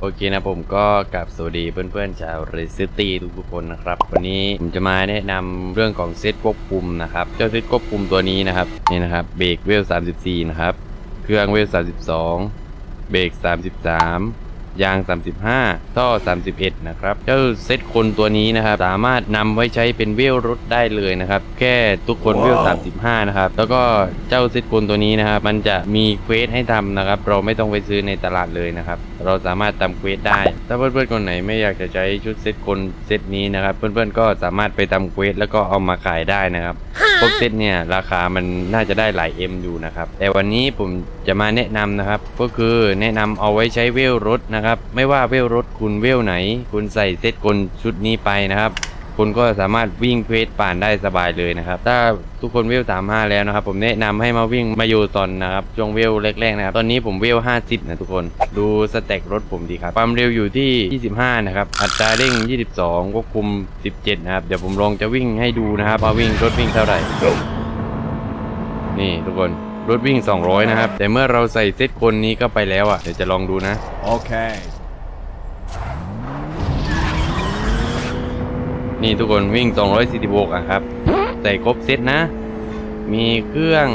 โอเคนะผมก็กลับสวัสดีเพื่อนๆชาวเรซิตี้ทุกๆคนนะครับ วันนี้ผมจะมาแนะนำเรื่องของเซตควบคุมนะครับ เจ้าเซตควบคุมตัวนี้นะครับนี่นะครับเบรกเวล 34 นะครับ เครื่องเวล 32 เบรก 33 ยาง 35 ท่อ 31 นะครับ เจ้าเซตคนตัวนี้นะครับ สามารถนำไว้ใช้เป็นเวลรถได้เลยนะครับ แค่ทุกคนเวล 35 นะครับ แล้วก็เจ้าเซตคนตัวนี้นะครับ มันจะมีเควสให้ทำนะครับ เราไม่ต้องไปซื้อในตลาดเลยนะครับ เราสามารถทำเควสได้ ถ้าเพื่อนๆคนไหนไม่อยากจะใช้ชุดเซตคนเซตนี้นะครับ เพื่อนๆก็สามารถไปทำเควสแล้วก็เอามาขายได้นะครับพวกเซตเนี่ยราคามันน่าจะได้หลาย M อยู่นะครับ แต่วันนี้ผมจะมาแนะนำนะครับ ก็คือแนะนำเอาไว้ใช้เวลรถนะครับ ไม่ว่าเวลรถคุณเวลไหน คุณใส่เซตกลชุดนี้ไปนะครับ คุณก็สามารถวิ่งเควสผ่านได้สบายเลยนะครับ ถ้าทุกคนเวลสามห้าแล้วนะครับ ผมแนะนำให้มาวิ่งมาอยู่ตอนนะครับช่วงเวลแรกๆนะครับ ตอนนี้ผมเวล50นะทุกคน ดูสเต็กรถผมดีครับ ความเร็วอยู่ที่ 25 นะครับ อัตราเร่ง 22ควบคุม 17 นะครับ เดี๋ยวผมลองจะวิ่งให้ดูนะครับว่าวิ่งรถวิ่งเท่าไหร่ นี่ทุกคน รถวิ่ง 200 นะครับ แต่เมื่อเราใส่เซตคนนี้ก็ไปแล้วอะ เดี๋ยวจะลองดูนะ Okay. นี่ทุกคนวิ่ง 246อะครับ ใส่ครบเซตนะ มีเครื่อง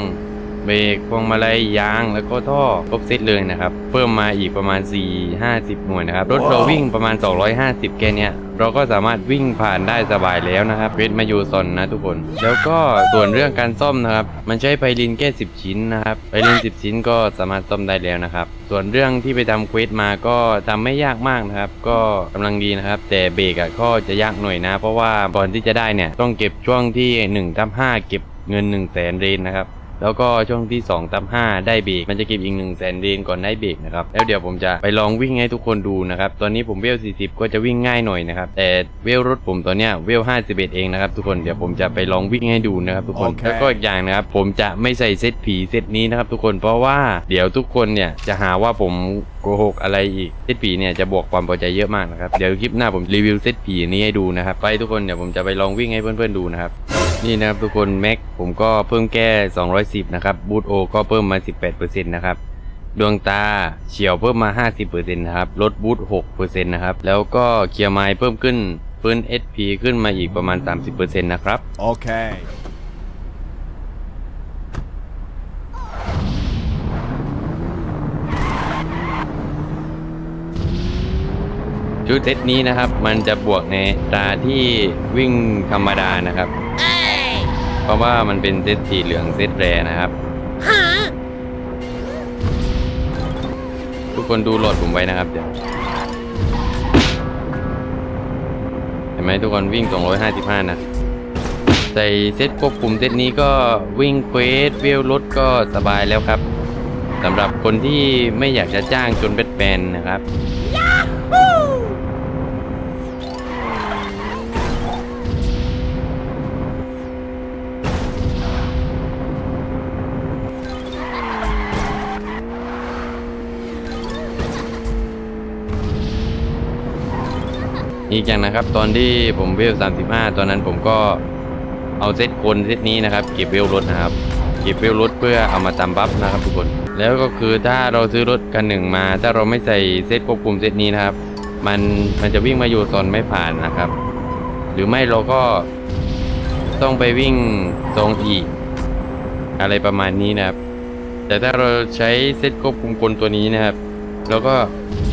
เบรกพวงมาลัยยางแล้วก็ท่อครบเซตเลยนะครับ เพิ่มมาอีกประมาณ 4 50 หน่วยนะครับ รถเราวิ่งประมาณ 250 แค่เนี้ยเราก็สามารถวิ่งผ่านได้สบายแล้วนะครับเวทมายูซอนนะทุกคน แล้วก็ส่วนเรื่องการซ่อมนะครับ มันใช้ไพลินแค่10 ชิ้นนะครับไพลิน 10 ชิ้นก็สามารถซ่อมได้แล้วนะครับ ส่วนเรื่องที่ไปทำเควสมาก็ทำไม่ยากมากนะครับ ก็กำลังดีนะครับ แต่เบรกอะก็จะยากหน่อยนะ เพราะว่าก่อนที่จะได้เนี่ยต้องเก็บช่วงที่1ทับ5เก็บเงิน 1 0 0 0 0แสนเรนนะครับ แล้วก็ช่วงที่2ตับ5ได้เบรกมันจะเก็บอีก1 0 0 0 0แสนเรนก่อนได้เบรกนะครับแล้วเดี๋ยวผมจะไปลองวิ่งให้ทุกคนดูนะครับตอนนี้ผมเวล 40 ก็จะวิ่งง่ายหน่อยนะครับแต่เวลรถผมตอนเนี้ยเวล 51 เองนะครับทุกคนเดี๋ยวผมจะไปลองวิ่งให้ดูนะครับทุกคนโอเคแล้วก็อีกอย่างนะครับผมจะไม่ใส่เซตผีเซตนี้นะครับทุกคนเพราะว่าเดี๋ยวทุกคนเนี่ยจะหาว่าผมโกหกอะไรอีกเซตผีเนี่ยจะบวกความพอใจเยอะมากนะครับ เดี๋ยวคลิปหน้าผมรีวิวเซตผีนี้ให้ดูนะครับ ไปทุกคนเดี๋ยวผมจะไปลองวิ่งให้เพื่อนๆดูนะครับ นี่นะครับทุกคนแม็กผมก็เพิ่มแก้ 210 นะครับบูทโอก็เพิ่มมา 18%นะครับดวงตาเฉียวเพิ่มมา 50%นะครับลดบูท6%นะครับ แล้วก็เคลียร์ไมล์เพิ่มขึ้นพื้น SP ขึ้นมาอีกประมาณ 30%นะครับ Okay. ชุดเซตนี้นะครับ มันจะบวกในตราที่วิ่งธรรมดานะครับ เพราะว่ามันเป็นเซตสีเหลืองเซตแรนะครับ ทุกคนดูโหลดผมไว้นะครับเดี๋ยวเห็นไหมทุกคนวิ่ง 255 นะใส่เซตควบคุมเซตนี้ก็วิ่งเควสเวลรถก็สบายแล้วครับสำหรับคนที่ไม่อยากจะจ้างจนเป็นแปนนะครับ อีกอย่างนะครับ ตอนที่ผมเวล35 ตอนนั้นผมก็เอาเซตคนเซตนี้นะครับ เก็บเวลรถนะครับ เก็บเวลรถเพื่อเอามาตามบัฟนะครับทุกคน แล้วก็คือถ้าเราซื้อรถกันหนึ่งมา ถ้าเราไม่ใส่เซตควบคุมเซตนี้นะครับ มันมันจะวิ่งมาอยู่โซนไม่ผ่านนะครับ หรือไม่เราก็ต้องไปวิ่งตรงอีก อะไรประมาณนี้นะครับ แต่ถ้าเราใช้เซตควบคุมคนตัวนี้นะครับ เราก็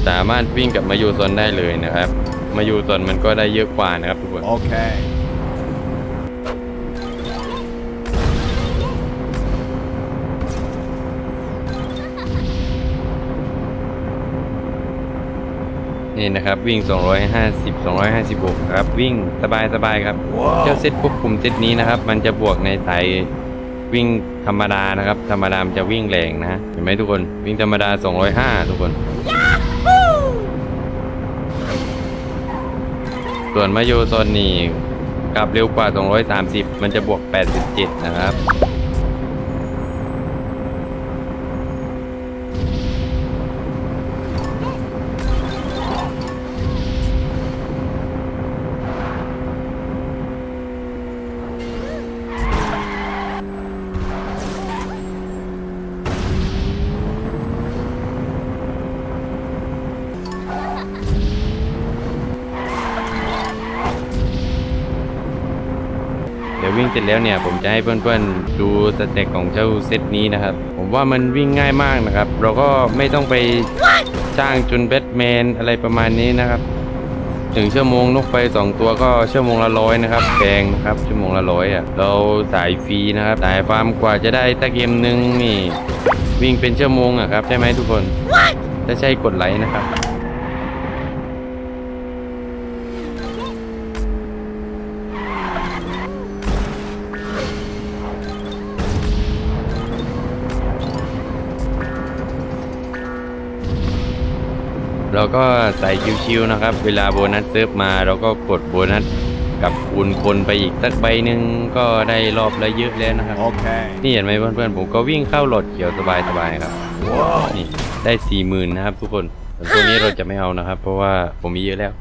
สามารถวิ่งกับมายูซอนได้เลยนะครับ มายูซอนมันก็ได้เยอะกว่านะครับทุกคน Okay. นี่นะครับวิ่ง 250 256 ครับ วิ่งสบายสบายครับเจ้าเซตควบคุมเซตนี้นะครับ มันจะบวกในสาย วิ่งธรรมดานะครับ ธรรมดามันจะวิ่งแรงนะเห็นไหมทุกคนวิ่งธรรมดา 205 ทุกคน ส่วนมาโยโซนนี่กลับเร็วกว่า 230 มันจะบวก 87 นะครับ วิ่งเสร็จแล้วเนี่ยผมจะให้เพื่อนๆดูสเต็กของเจ้าเซตนี้นะครับ ผมว่ามันวิ่งง่ายมากนะครับ เราก็ไม่ต้องไปจ้างจุนแบทแมนอะไรประมาณนี้นะครับถึงชั่วโมงนกไฟสองตัวก็ชั่วโมงละร้อยนะครับแพงนะครับชั่วโมงละร้อยอะเราสายฟรีนะครับสายฟาร์มกว่าจะได้ตะเกมหนึ่งนี่ วิ่งเป็นชั่วโมงอะครับใช่ไหมทุกคน ถ้าใช่กดไลค์นะครับ เราก็ใส่ชิวๆนะครับ เวลาโบนัสเซิร์ฟมาเราก็กดโบนัสกับคูณคนไปอีกสักใบหนึ่งก็ได้รอบละเยอะแล้วนะครับ Okay. นี่เห็นไหมเพื่อนๆผมก็วิ่งเข้าโหลดเขียวสบายๆครับนี่ได้สี่หมื่นนะครับทุกคนส่วนตัวนี้เราจะไม่เอานะครับ เพราะว่าผมมีเยอะแล้ว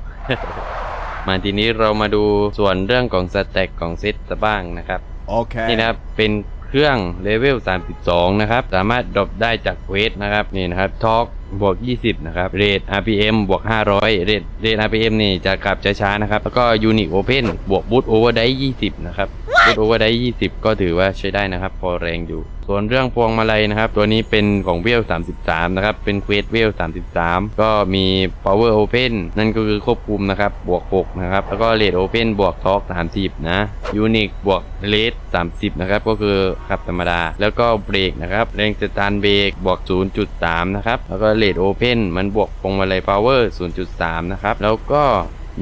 มาทีนี้เรามาดูส่วนเรื่องของสเต็กของเซตบ้างนะครับ Okay. นี่นะครับเป็น เครื่องเลเวล 32 นะครับ สามารถดรอปได้จากเวสนะครับ นี่นะครับทอกบวก 20 นะครับ เรท RPM บวก 500 เรท เรท RPM นี่จะกลับช้าๆนะครับ แล้วก็ยูนิคโอเพนบวกบูตโอเวอร์ได้20 นะครับ Boot Overdrive 20ก็ถือว่าใช้ได้นะครับ พอแรงอยู่ ส่วนเรื่องพวงมาลัยนะครับ ตัวนี้เป็นของเวล33นะครับ เป็นเควสเวล33ก็มี Power Open นั่นก็คือควบคุมนะครับ บวก6นะครับ แล้วก็ Rate Open บวก Torque 30นะ Unique บวก Rate 30นะครับ ก็คือขับธรรมดา แล้วก็เบรกนะครับแรงสตาร์เบรกบวก0.3นะครับแล้วก็ Rate Open มันบวกพวงมาลัย Power 0.3นะครับแล้วก็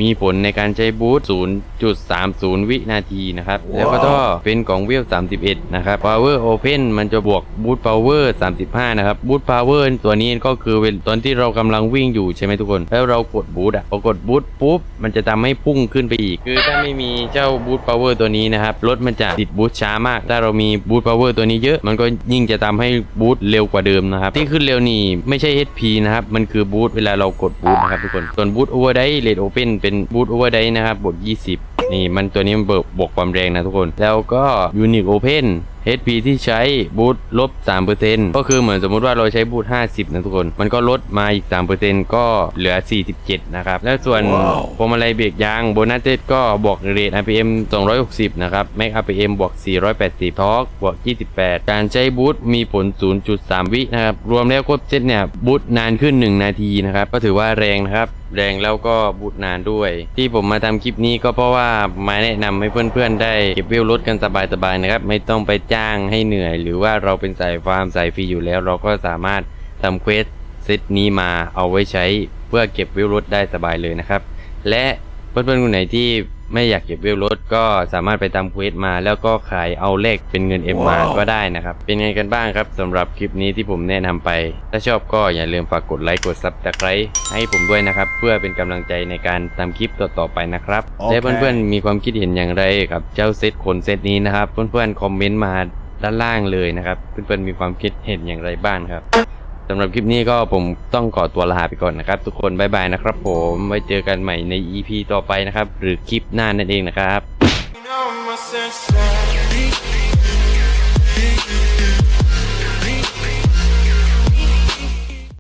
มีผลในการใช้บูท0.30 วินาทีนะครับแล้วก็ท่อเป็นของเวล31 นะครับ Power Open มันจะบวกบูท Power 35 นะครับบูท Power ตัวนี้ก็คือเวลตอนที่เรากำลังวิ่งอยู่ใช่ไหมทุกคน แล้วเรากดบูทอะพอกดบูทปุ๊บ มันจะทำให้พุ่งขึ้นไปอีก คือถ้าไม่มีเจ้าบูท Power ตัวนี้นะครับ รถมันจะติดบูทช้ามาก ถ้าเรามีบูท Power ตัวนี้เยอะ มันก็ยิ่งจะทำให้บูทเร็วกว่าเดิมนะครับ ที่ขึ้นเร็วนี่ไม่ใช่ HP นะครับ มันคือบูทเวลาเรากดบูทนะครับทุกคน ส่วนบูท Overdrive Rate Open เป็นบูท Overdrive นะครับบวก 20 นี่มันตัวนี้มันเบิกบวกความแรงนะทุกคน แล้วก็ Unique Open HP ที่ใช้บูทลบ 3%ก็คือเหมือนสมมุติว่าเราใช้บูท50 นะทุกคน มันก็ลดมาอีก 3%ก็เหลือ 47 นะครับ แล้วส่วนว้าวพวงมาลัยเบรกยางโบนัสเต็ดก็บวกเรท RPM 260 นะครับ Max RPM บวก 480ทอร์กบวก 28 การใช้บูทมีผล 0.3 วินะครับ รวมแล้วครบเซตเนี่ยบูทนานขึ้น 1 นาทีนะครับ ก็ถือว่าแรงนะครับ แรงแล้วก็บูดนานด้วย ที่ผมมาทำคลิปนี้ก็เพราะว่ามาแนะนำให้เพื่อนๆได้เก็บวิวรถกันสบายๆนะครับ ไม่ต้องไปจ้างให้เหนื่อย หรือว่าเราเป็นสายฟาร์มสายฟรีอยู่แล้ว เราก็สามารถทำเควสเซตนี้มาเอาไว้ใช้เพื่อเก็บวิวรถได้สบายเลยนะครับ และเพื่อนๆคนไหนที่ ไม่อยากเก็บวิวรถก็สามารถไปทำเควสมา แล้วก็ขายเอาเลขเป็นเงินเอ็มมาก็ได้นะครับ เป็นไงกันบ้างครับสำหรับคลิปนี้ที่ผมแนะนำไป ถ้าชอบก็อย่าลืมฝากกดไลค์กดซับสไครต์ให้ผมด้วยนะครับ เพื่อเป็นกำลังใจในการทำคลิปต่อๆไปนะครับโอเคและเพื่อนๆมีความคิดเห็นอย่างไรกับเจ้าเซตขนเซตนี้นะครับ เพื่อนๆคอมเมนต์มาด้านล่างเลยนะครับ เพื่อนๆมีความคิดเห็นอย่างไรบ้างครับ สำหรับคลิปนี้ก็ผมต้องขอตัวลาไปก่อนนะครับ ทุกคนบ๊ายบายนะครับผมไว้เจอกันใหม่ใน EP ต่อไปนะครับ หรือคลิปหน้านั่นเองนะครับ